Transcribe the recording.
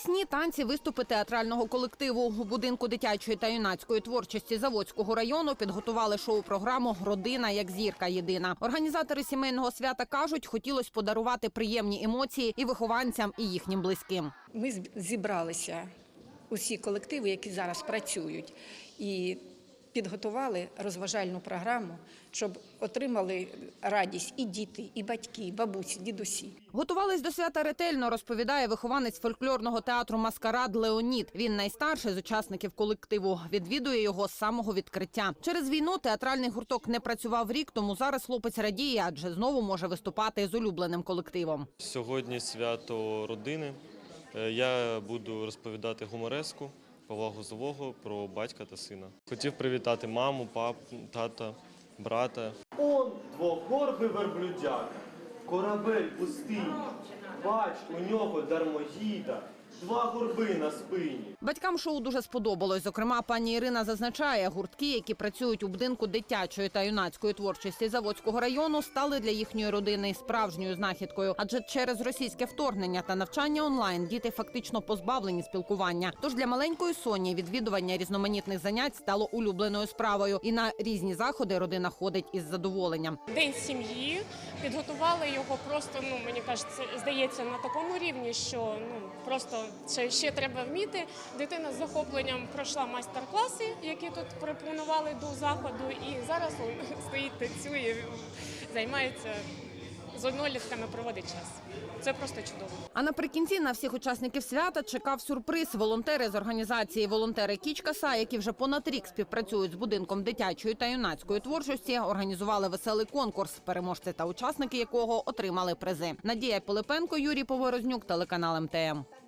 Пісні, танці, виступи театрального колективу у будинку дитячої та юнацької творчості Заводського району підготували шоу-програму Родина як зірка єдина. Організатори сімейного свята кажуть, хотілося подарувати приємні емоції і вихованцям, і їхнім близьким. Ми зібралися усі колективи, які зараз працюють, і підготували розважальну програму, щоб отримали радість і діти, і батьки, і бабусі, дідусі. Готувались до свята ретельно, розповідає вихованець фольклорного театру Маскарад Леонід. Він найстарший з учасників колективу. Відвідує його з самого відкриття. Через війну театральний гурток не працював рік, тому зараз хлопець радіє, адже знову може виступати з улюбленим колективом. Сьогодні свято родини. Е, Я буду розповідати гумореску Павла Гузового про батька та сина. Хотів привітати маму, папу, тата, брата. Он двогорбий верблюдяк, корабель пустий. Бач, у нього дармоїда, два горби на спині. Батькам шоу дуже сподобалось. Зокрема, пані Ірина зазначає, гуртки, які працюють у будинку дитячої та юнацької творчості Заводського району, стали для їхньої родини справжньою знахідкою. Адже через російське вторгнення та навчання онлайн діти фактично позбавлені спілкування. Тож для маленької Соні відвідування різноманітних занять стало улюбленою справою. І на різні заходи родина ходить із задоволенням. День сім'ї. Підготували його просто, ну мені кажеться, здається, на такому рівні, що ну просто це ще треба вміти. Дитина з захопленням пройшла майстер-класи, які тут пропонували до заходу, і зараз стоїть, танцює, займається з однолітками, проводить час. Це просто чудово. А наприкінці на всіх учасників свята чекав сюрприз. Волонтери з організації Волонтери Кічкаса, які вже понад рік співпрацюють з будинком дитячої та юнацької творчості, організували веселий конкурс, переможці та учасники якого отримали призи. Надія Пилипенко, Юрій Поворознюк, телеканал МТМ.